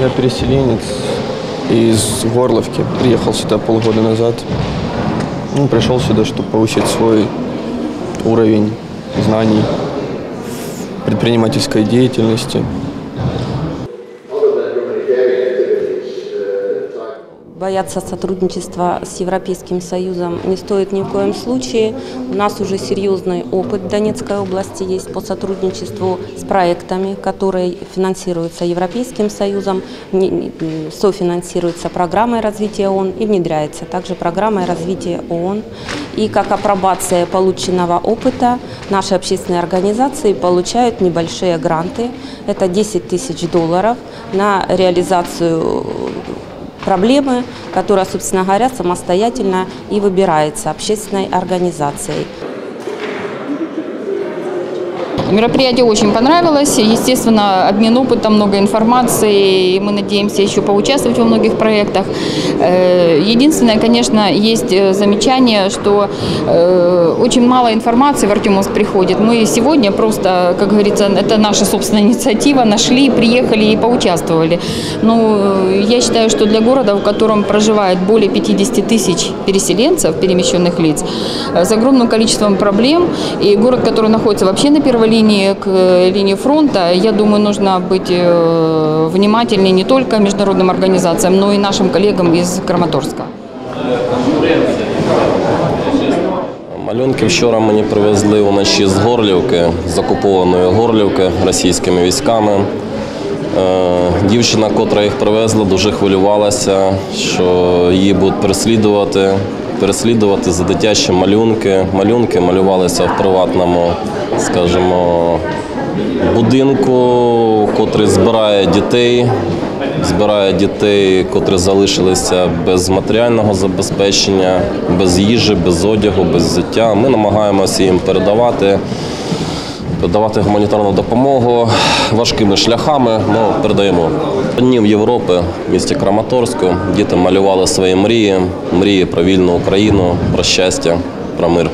Я переселенец из Горловки. Приехал сюда полгода назад. Ну, пришел сюда, чтобы повысить свой уровень знаний предпринимательской деятельности. Бояться сотрудничества с Европейским Союзом не стоит ни в коем случае. У нас уже серьезный опыт в Донецкой области есть по сотрудничеству с проектами, которые финансируются Европейским Союзом, софинансируются программой развития ООН и внедряется также программой развития ООН. И как апробация полученного опыта наши общественные организации получают небольшие гранты. Это 10 тысяч долларов на реализацию проблемы, которая, собственно говоря, самостоятельно и выбирается общественной организацией. Мероприятие очень понравилось. Естественно, обмен опытом, много информации. И мы надеемся еще поучаствовать во многих проектах. Э, Единственное, конечно, есть э, замечание, что э, очень мало информации в Артемовск приходит. Мы сегодня просто, как говорится, это наша собственная инициатива, нашли, приехали и поучаствовали. Но э, я считаю, что для города, в котором проживает более 50 тысяч переселенцев, перемещенных лиц, с огромным количеством проблем, и город, который находится вообще на первой линии, к э, линии фронта, я думаю, нужно быть э, внимательнее не только международным организациям, но и нашим коллегам из Краматорска. Малюнки вчора мені привезли вночі з Горлівки, з окупованої Горлівки російськими військами. Е, Дівчина, котра їх привезла, дуже хвилювалася, що її будуть переслідувати, переслідувати за дитячі малюнки. Малюнки малювалися в приватному, скажімо, будинку, котрий збирає дітей, збирає дітей, котрі залишилися без матеріального забезпечення, без їжі, без одягу, без взуття. Ми намагаємося їм передавати, передавати гуманітарну допомогу важкими шляхами. Ну, передаємо. Днів Європи в місті Краматорську діти малювали свої мрії, мрії про вільну Україну, про щастя, про мир.